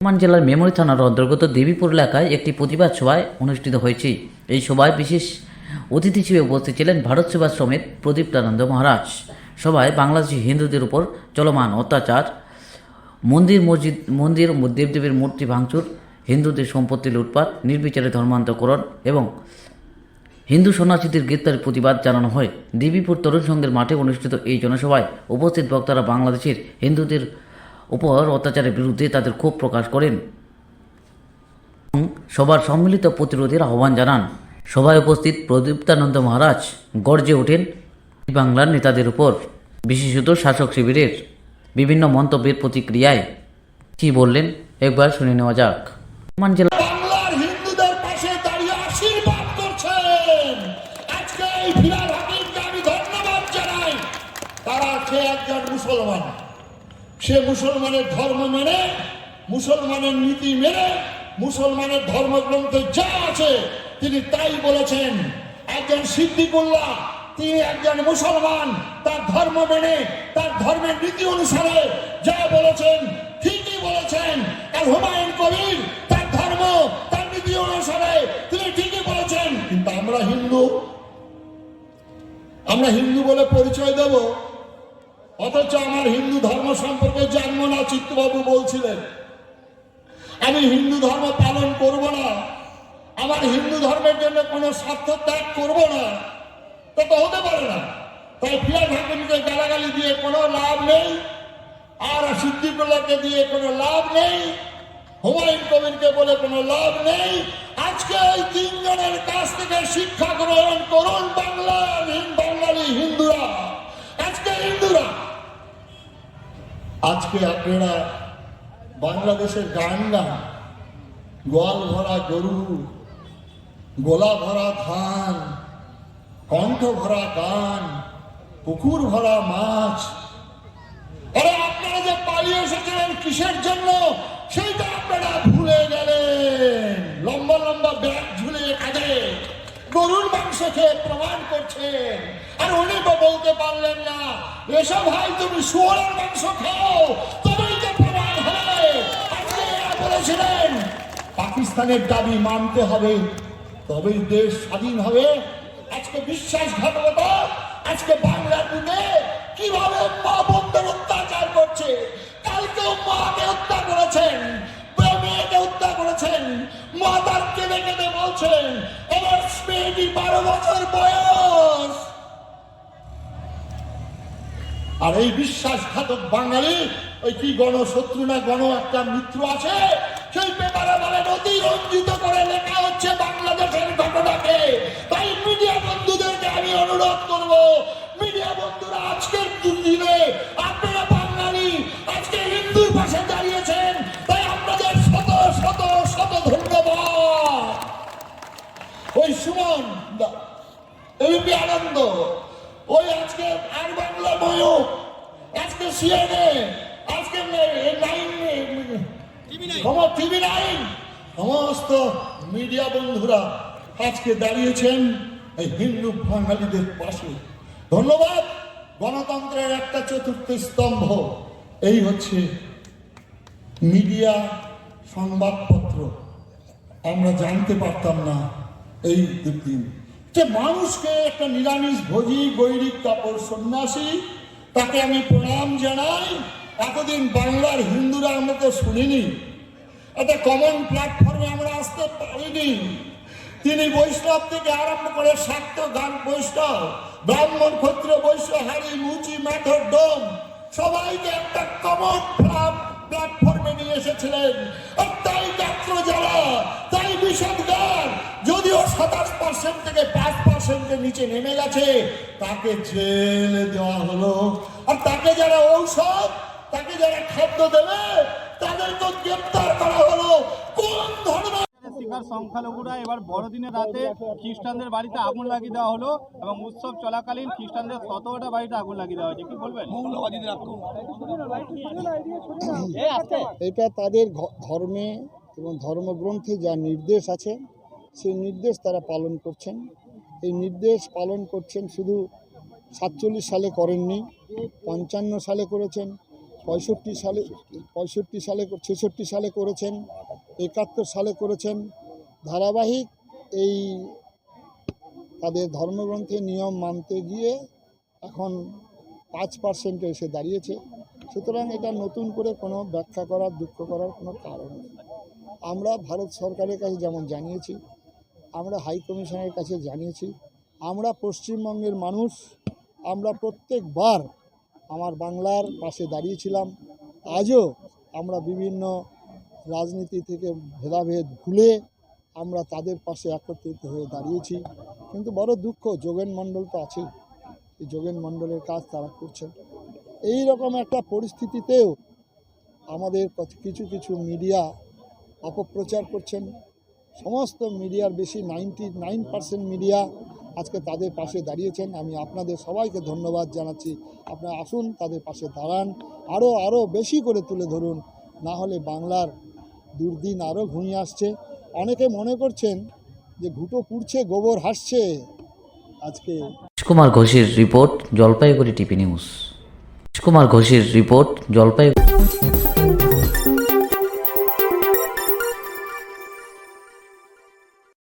বর্ধমান জেলার মেমরি থানার অন্তর্গত দেবীপুর এলাকায় একটি প্রতিবাদ সভায় অনুষ্ঠিত হয়েছে। এই সভায় বিশেষ অতিথি হিসেবে উপস্থিত ছিলেন ভারত সেবাশ্রমের প্রদীপ্তানন্দ মহারাজ। সভায় বাংলাদেশি হিন্দুদের উপর চলমান অত্যাচার, মন্দির মসজিদ, মন্দির দেবদেবীর মূর্তি ভাঙচুর, হিন্দুদের সম্পত্তি লুটপাট, নির্বিচারে ধর্মান্তকরণ এবং হিন্দু সন্ন্যাসীদের গ্রেপ্তারের প্রতিবাদ জানানো হয়। দেবীপুর তরুণ সংঘের মাঠে অনুষ্ঠিত এই জনসভায় উপস্থিত বক্তারা বাংলাদেশের হিন্দুদের উপর অত্যাচারের বিরুদ্ধে তাদের ক্ষোভ প্রকাশ করেন। সবার সম্মিলিত প্রতিরোধের আহ্বান জানান। সভায় উপস্থিত প্রদীপ্তানন্দ মহারাজ গর্জে ওঠেন বাংলার নেতাদের উপর, বিশেষত শাসক শিবিরের। বিভিন্ন মন্তব্যের প্রতিক্রিয়ায় কী বললেন, একবার শুনে নেওয়া যাক। তারা একজন মুসলমান? সে মুসলমানের ধর্ম মেনে, মুসলমানের নীতি মেনে, মুসলমানের ধর্মগ্রন্থে যা আছে তিনি তাই বলেছেন। একজন সিদ্দিকুল্লাহ, তিনি একজন মুসলমান, তার ধর্ম মেনে, তার ধর্মের নীতি অনুসারে যা বলেছেন ঠিকই বলেছেন। আর হুমায়ুন কবির, তার ধর্ম, তার নীতি অনুসারে তিনি ঠিকই বলেছেন। কিন্তু আমরা হিন্দু আমরা হিন্দু বলে পরিচয় দেব। অথচ আমার হিন্দু ধর্ম সম্পর্কে জানব না চিত্তবাবু বলছিলেন, আমি হিন্দু ধর্ম পালন করব না। আমার হিন্দু ধর্মের জন্য কোনো স্বার্থ ত্যাগ করব না। তা তো হতে পারে না। তাই ফিরাজ হাকিমকে গালাগালি দিয়ে কোনো লাভ নেই। আর সিদ্দিকুল্লাহকে দিয়ে কোনো লাভ নেই। হুমায়ুন কবিরকে বলে কোনো লাভ নেই। আজকে এই তিনজনের কাছ থেকে শিক্ষা গ্রহণ করুন হিন- বাঙালি হিন্দুরা। আজকে হিন্দুরা আজকে আপনারা বাংলাদেশের গান গান, গোয়াল ভরা গরু, গোলা ভরা ধান, কণ্ঠ ভরা গান, পুকুর ভরা মাছ আরে আপনারা যে পালিয়ে এসেছিলেন কিসের জন্য, সেইটা আপনারা ভুলে গেলেন। লম্বা লম্বা ব্যাগ ঝুলে কাঁধে গরুর মাংস খেয়ে প্রমাণ করছেন বলতে পারলেন না। এসব ভাই, তুমি শুয়োরের মাংস খাও। তবেই তো প্রমাণ আজকে বলেছিলেন, পাকিস্তানের দাবি মানতে হবে। তবেই দেশ স্বাধীন হবে। আজকে বিশ্বাসঘাতকতা, আজকে বাংলার কীভাবে মা বোনদের অত্যাচার করছে? কালকেও মাকে হত্যা করেছেন মেয়েকে হত্যা করেছেন মা কেঁদে কেঁদে বলছেন আমার মেয়েটি বারো বছর বয়স। আর এই বিশ্বাসঘাতক বাঙালি, ওই কি গণশত্রু না গণ একটা মিত্র আছে? সেই পেপারে বলে, নদী রঞ্জিত করে লেখা হচ্ছে বাংলাদেশের ঘটনাকে। তাই মিডিয়া বন্ধুদেরকে আমি অনুরোধ করব, মিডিয়া বন্ধুরা, আজকের দিনে আপনারা বাঙালি, আজকে হিন্দুর পাশে দাঁড়িয়েছেন, তাই আপনাদের শত শত শত ধন্যবাদ। ওই সুমন এবিপি আনন্দ ওই আজকে আর বাংলা ময়ূক আজকে সিএনএ আজকে নাইন খবর টিভি নাইন। সমস্ত মিডিয়া বন্ধুরা আজকে দাঁড়িয়েছেন এই হিন্দু বাঙালিদের পাশে। ধন্যবাদ গণতন্ত্রের একটা চতুর্থ স্তম্ভ। এই হচ্ছে মিডিয়া সংবাদপত্র। আমরা জানতে পারতাম না এই দিন যে মানুষকে একটা নিরামিষ ভোজি গৈরিক কাপড় সন্ন্যাসী, তাকে আমি প্রণাম জানাই। এতদিন বাংলার হিন্দুরা আমরা তো শুনিনি। একটা কমন প্ল্যাটফর্মে আমরা আসতে পারিনি। তিনি বৈষ্ণব থেকে আরম্ভ করে শাক্ত গান বৈষ্ণব, ব্রাহ্মণ, ক্ষত্রিয় বৈশ্য হারি মুচি ম্যাথর ডোম, সবাইকে একটা কমন প্ল্যাটফর্মে নিয়ে এসেছিলেন। আর তাই যাত্র পার্সেন্ট থেকে পাঁচ পার্সেন্টের নিচে নেমে গেছে। তাকে জেলে দেওয়া হলো। আর তাকে যারা ঔষধ তাকে যারা খাদ্য দেবে তাদেরকে গ্রেপ্তার করা হলো। কোন ধরনের শিকার সংখ্যালঘুরা এবার বড়দিনের রাতে খ্রিস্টানদের বাড়িতে আগুন লাগিয়ে দেওয়া হলো এবং উৎসব চলাকালীন খ্রিস্টানদের সতেরোটা বাড়িতে আগুন লাগিয়ে দেওয়া হয়েছে। কি বলবেন? এটা তাদের ধর্মে এবং ধর্মগ্রন্থে যা নির্দেশ আছে সেই নির্দেশ তারা পালন করছেন। এই নির্দেশ পালন করছেন শুধু সাতচল্লিশ সালে করেননি, পঞ্চান্ন সালে করেছেন, পঁয়ষট্টি সালে পঁয়ষট্টি সালে ছেষট্টি সালে করেছেন, একাত্তর সালে করেছেন। ধারাবাহিক এই তাদের ধর্মগ্রন্থে নিয়ম মানতে গিয়ে এখন পাঁচ পার্সেন্টে এসে দাঁড়িয়েছে। সুতরাং এটা নতুন করে কোনো ব্যাখ্যা করার, দুঃখ করার কোনো কারণ নেই। আমরা ভারত সরকারের কাছে যেমন জানিয়েছি আমরা হাই কমিশনের কাছে জানিয়েছি, আমরা পশ্চিমবঙ্গের মানুষ, আমরা প্রত্যেকবার আমার বাংলার পাশে দাঁড়িয়েছিলাম। আজও আমরা বিভিন্ন রাজনীতি থেকে ভেদাভেদ ভুলে আমরা তাদের পাশে একত্রিত হয়ে দাঁড়িয়েছি। কিন্তু বড় দুঃখ, যোগেন মণ্ডল তো আছেই। এই যোগেন মণ্ডলের কাজ তারা করছেন। এই রকম একটা পরিস্থিতিতেও আমাদের কিছু কিছু মিডিয়া অপপ্রচার করছেন। সমস্ত মিডিয়ার বেশি নাইনটি নাইন পার্সেন্ট মিডিয়া আজকে তাদের পাশে দাঁড়িয়েছেন। আমি আপনাদের সবাইকে ধন্যবাদ জানাচ্ছি। আপনারা আসুন, তাদের পাশে দাঁড়ান। আরও আরও বেশি করে তুলে ধরুন। না হলে বাংলার দুর্দিন আরও ঘুমিয়ে আসছে। অনেকে মনে করছেন যে ঘুটো পুড়ছে, গোবর হাসছে। আজকে কুমার ঘোষের report, Jalpaiguri TP news. Kumar ঘোষের রিপোর্ট, জলপাইগুড়ি